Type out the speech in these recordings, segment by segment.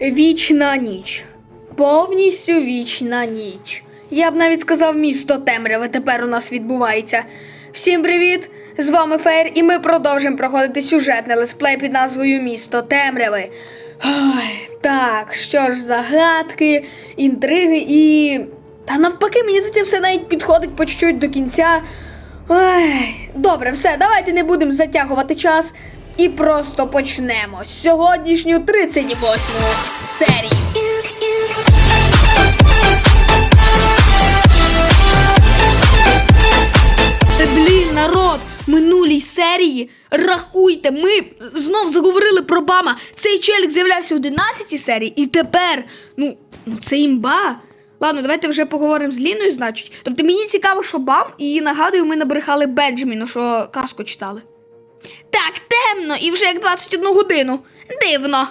Вічна ніч. Повністю вічна ніч. Я б навіть сказав місто темряве тепер у нас відбувається. Всім привіт! З вами Фейр, і ми продовжимо проходити сюжетний летсплей під назвою Місто темряви. Ой, так, що ж, загадки, інтриги і. Та навпаки, мені за це все навіть підходить по чуть-чуть до кінця. Ой, добре, все, давайте не будемо затягувати час і просто почнемо сьогоднішню 38 серію. Блін, народ, минулій серії рахуйте, ми знов заговорили про Бама. Цей челік з'являвся в 11 серії, і тепер, ну, ну це імба. Ладно, давайте вже поговоримо з Ліною, значить. Тобто мені цікаво, що Бам, і нагадую, ми набрехали Бенджаміну, що казку читали. Так, темно, і вже як 21 годину. Дивно.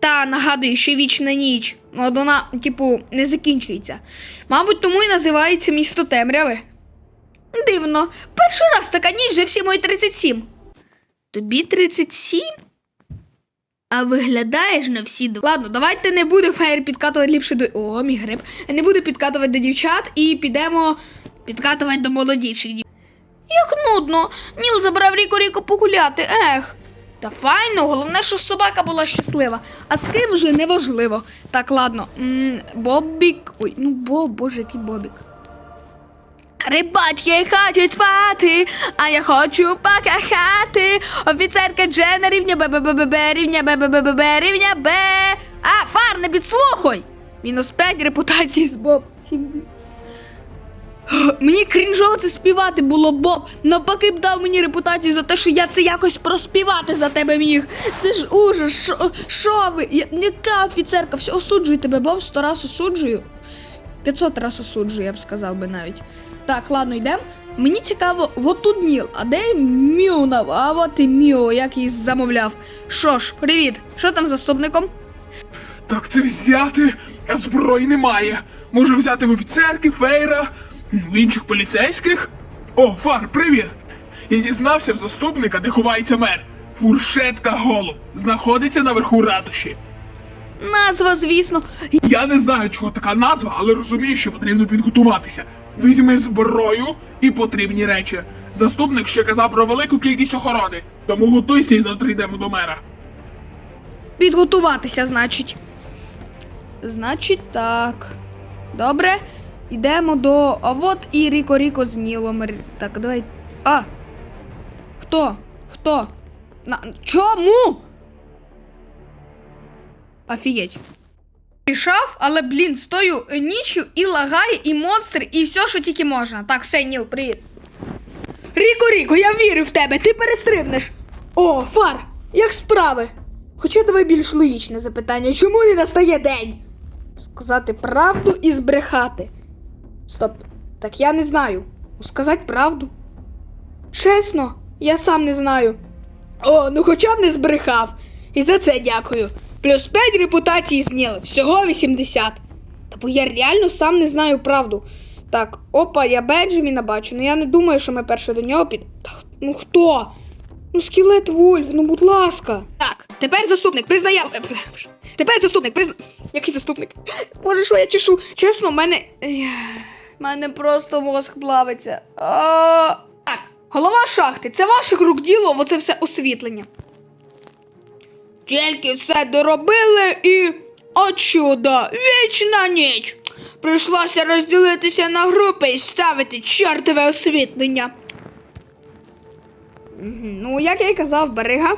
Та нагадую, що вічна ніч. От вона, типу, не закінчується. Мабуть, тому і називається місто темряви. Дивно. Перший раз така ніч вже всі мої 37. Тобі 37? А виглядаєш на всі до. Ладно, давайте не буде фаєр підкатувати ліпше до. О, мій гриб. Не буду підкатувати до дівчат і підемо підкатувати до молодіших дів. Як нудно. Ніл забрав Ріко Ріко погуляти. Ех. Та файно, головне, що собака була щаслива. А з ким вже неважливо. Так, ладно. М, Бобік. Ой, ну Боб, боже, який Бобік. Рибатки хочуть спати, а я хочу покахати. Офіцерка Джена рівня бе рівня бе рівня бе. А, фар, не підслухай! Мінус 5 репутації з Боб. Мені крінжово це співати було, Боб. Навпаки б дав мені репутацію за те, що я це якось проспівати за тебе міг. Це ж ужас, що, що ви? Я, яка офіцерка? Все, осуджую тебе, Боб, сто раз осуджую. 500 раз осуджую, я б сказав би навіть. Так, ладно, йдемо. Мені цікаво, от тут Ніл, а де Міуна? А от і Міо, як її замовляв. Що ж, привіт. Що там з заступником? Так це взяти, а зброї немає. Може взяти в офіцерки, фейра, в інших поліцейських? О, фар, привіт! Я дізнався в заступника, де ховається мер. Фуршетка голуб знаходиться наверху ратуші. Назва, звісно. Я не знаю, чого така назва, але розумію, що потрібно підготуватися. Візьми зброю і потрібні речі. Заступник ще казав про велику кількість охорони, тому готуйся і завтра йдемо до мера. Підготуватися, значить. Значить, так. Добре. Йдемо до. А от і Ріко Ріко з Нілом. Так, давай. А. Хто? Хто? На... Чому? Офігеть. Рішав, але, блін, стою нічю і лагає, і монстр, і все, що тільки можна. Так, все, Ніл, привіт. Ріко, Ріко, я вірю в тебе, ти перестрибнеш. О, фар, як справи? Хоча давай більш логічне запитання, чому не настає день? Сказати правду і збрехати. Стоп, так я не знаю. Сказати правду. Чесно, я сам не знаю. О, ну хоча б не збрехав. І за це дякую. Плюс 5 репутації зняли, всього 80. Та бо я реально сам не знаю правду. Так, опа, я Бенджаміна бачу, ну я не думаю, що ми перше до нього під. Та, ну хто? Ну, скелет Вольф, ну будь ласка. Так, тепер заступник, признає. е, Тепер заступник, призна. Який заступник? Боже, що я чешу? Чесно, в мене. В мене просто мозк плавиться. Так, голова шахти. Це ваших рук діло, оце все освітлення. Тільки все доробили і. О чудо! Вічна ніч! Прийшлося розділитися на групи і ставити чортове освітлення. Ну, як я й казав, берега.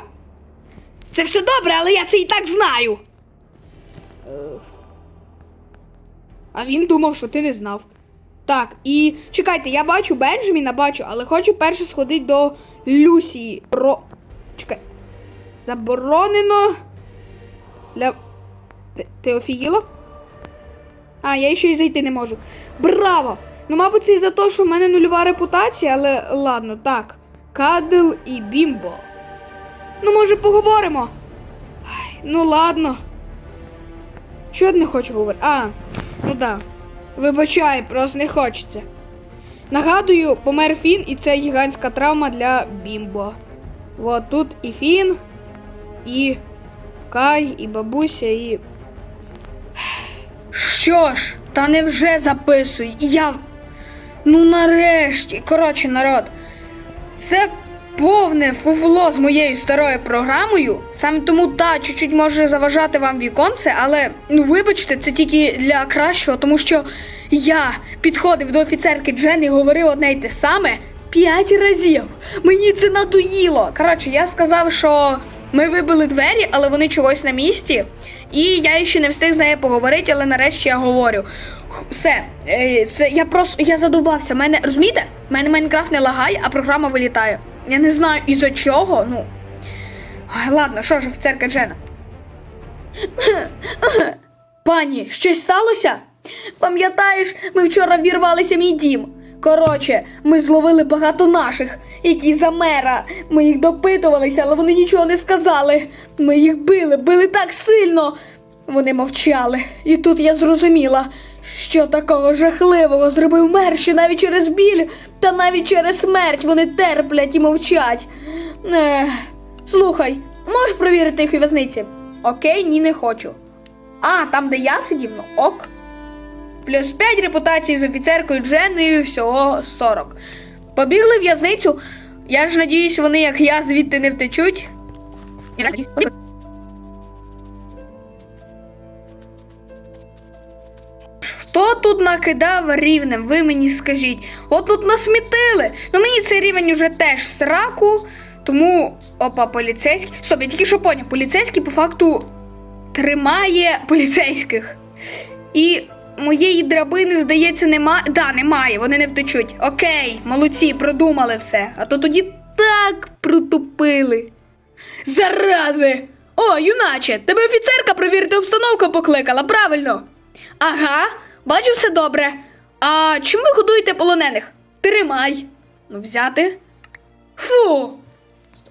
Це все добре, але я це і так знаю. Е. А він думав, що ти не знав. Так, і чекайте, я бачу Бенджаміна, бачу, але хочу перше сходити до Люсії. Ро. Чекай. Заборонено. Для. Ти, ти? А, я ще й зайти не можу. Браво! Ну, мабуть, це із-за того, що в мене нульова репутація, але ладно, так. Кадл і Бімбо. Ну, може, поговоримо? Ай, ну ладно. Що я не хочу говорити? А, ну да. Вибачай, просто не хочеться. Нагадую, помер Фін, і це гігантська травма для Бімбо. От тут і Фін, і Кай, і бабуся, і Що ж, та невже записуй. Я. Ну нарешті. Коротше, народ. Це повне фуфло з моєю старою програмою. Саме тому та чуть-чуть може заважати вам віконце, але ну вибачте, це тільки для кращого, тому що я підходив до офіцерки Джен і говорив одне й те саме п'ять разів. Мені це надоїло. Коротше, я сказав, що ми вибили двері, але вони чогось на місці. І я ще не встиг з нею поговорити, але нарешті я говорю. Все, е, це я просто я задовбався. Мене розумієте? Мене Майнкрафт не лагає, а програма вилітає. Я не знаю із-за чого. Ну. Ай, ладно, що ж, офіцерка Джена. Пані, щось сталося? Пам'ятаєш, ми вчора вірвалися мій дім. Коротше, ми зловили багато наших, які за мера. Ми їх допитувалися, але вони нічого не сказали. Ми їх били, били так сильно. Вони мовчали. І тут я зрозуміла, що такого жахливого зробив мер, що навіть через біль та навіть через смерть вони терплять і мовчать. Ех, слухай, можеш провірити їх у в'язниці? Окей, ні, не хочу. А, там, де я сидів, ну ок. Плюс 5 репутацій з офіцеркою Дженною, всього 40. Побігли в'язницю. Я ж надіюсь, вони, як я, звідти не втечуть. Тут накидав рівнем? Ви мені скажіть. От тут насмітили. Ну мені цей рівень уже теж сраку. Тому. Опа, поліцейський. Стоп, я тільки що поняв. Поліцейський по факту тримає поліцейських. І моєї драбини, здається, немає. Да, немає, вони не втечуть. Окей, молодці, продумали все. А то тоді так протупили. Зарази! О, юначе, тебе офіцерка провірити обстановку покликала, правильно? Ага, бачу все добре. А чим ви годуєте полонених? Тримай. Ну, взяти. Фу.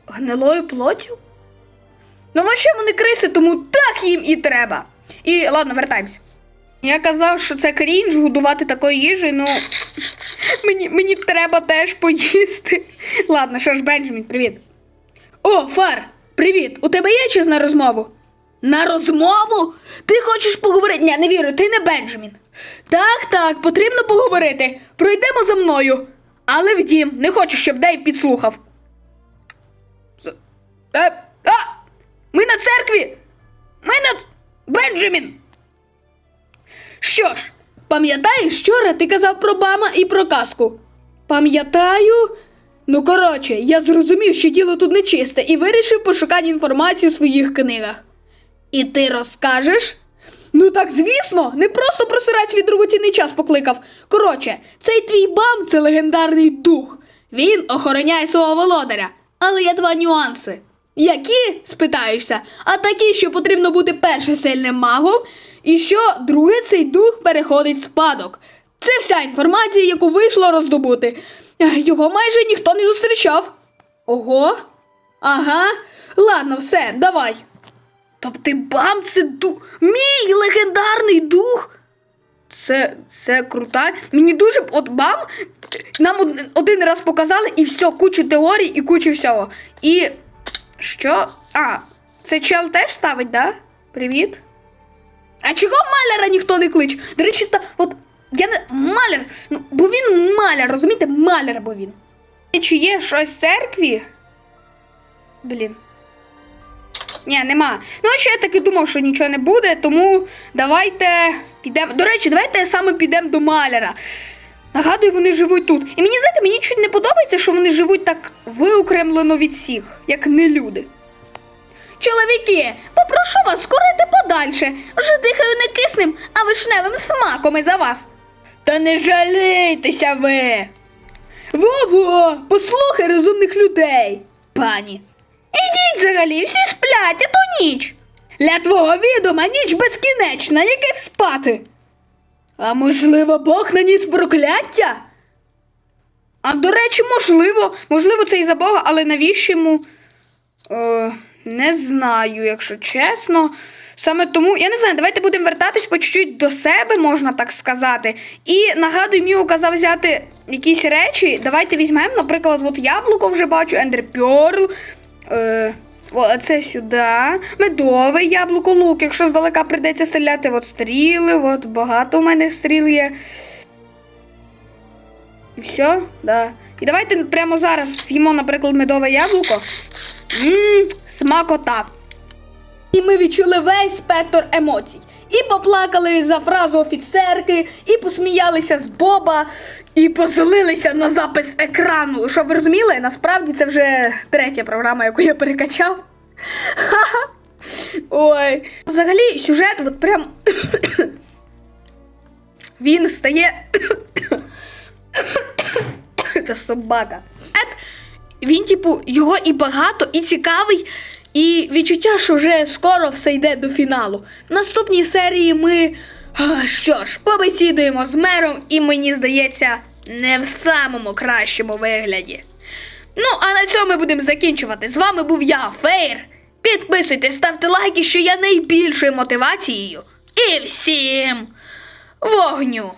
Гнилою плоттю? Ну, вообще вони криси, тому так їм і треба. І ладно, вертаємось. Я казав, що це крінж годувати такою їжею, ну мені, мені треба теж поїсти. Ладно, що ж, Бенджамін, привіт. О, Фар, привіт! У тебе є час на розмову? На розмову? Ти хочеш поговорити? Ні, не вірю, ти не Бенджамін. Так, так, потрібно поговорити. Пройдемо за мною. Але в дім, не хочу, щоб Дейв підслухав. З- Е, а! Ми на церкві! Ми на. Бенджамін! Що ж, пам'ятаєш, вчора ти казав про Бама і про казку? Пам'ятаю. Ну, коротше, я зрозумів, що діло тут нечисте, і вирішив пошукати інформацію в своїх книгах. І ти розкажеш? Ну так звісно, не просто просирать свій дорогоцінний час покликав. Коротше, цей твій бам це легендарний дух. Він охороняє свого володаря. Але є два нюанси. Які? спитаєшся, а такі, що потрібно бути перше сильним магом, і що друге цей дух переходить спадок. Це вся інформація, яку вийшло роздобути. Його майже ніхто не зустрічав. Ого. Ага. Ладно, все, давай. Тобто бам, це дух. Мій легендарний дух. Це, це крута. Мені дуже от бам. Нам один раз показали і все, кучу теорій і кучу всього. І що? А, це чел теж ставить, да? Привіт. А чого маляра ніхто не кличе? До речі, та от я не маляр, ну, бо він маляр, розумієте, маляр, бо він. Чи є щось в церкві? Блін. Ні, нема. Ну, а ще я таки думав, що нічого не буде, тому давайте підемо. До речі, давайте саме підемо до маляра. Нагадую, вони живуть тут. І мені знаєте, мені чуть не подобається, що вони живуть так виокремлено від всіх, як не люди. Чоловіки, попрошу вас скорити подальше. Вже дихаю не киснем, а вишневим смаком із за вас. Та не жалійтеся ви. Во-во, послухай розумних людей, пані. Ідіть взагалі, всі сплять, а то ніч. Для твого відома ніч безкінечна, яке спати. А можливо, Бог наніс прокляття? А до речі, можливо, можливо, це і за Бога, але навіщо йому? Е, не знаю, якщо чесно. Саме тому, я не знаю, давайте будемо вертатись по чуть-чуть до себе, можна так сказати. І нагадую, Міо казав взяти якісь речі. Давайте візьмемо, наприклад, от яблуко вже бачу, Ендер Пьорл. Е, О, це сюди. Медове яблуко лук. Якщо здалека прийдеться стріляти, от стріли, от багато у мене стріл є. І все, да. І давайте прямо зараз з'їмо, наприклад, медове яблуко. Ммм, смакота. І ми відчули весь спектр емоцій. І поплакали за фразу офіцерки, і посміялися з Боба, і позлилися на запис екрану. Щоб ви розуміли, насправді це вже третя програма, яку я перекачав. Ой. Взагалі, сюжет, от прям. Він стає. Це собака. Він, типу, його і багато, і цікавий, і відчуття, що вже скоро все йде до фіналу. В наступній серії ми. Що ж, побесідуємо з мером, і мені здається, не в самому кращому вигляді. Ну, а на цьому ми будемо закінчувати. З вами був я, Фейр. Підписуйтесь, ставте лайки, що я найбільшою мотивацією. І всім вогню!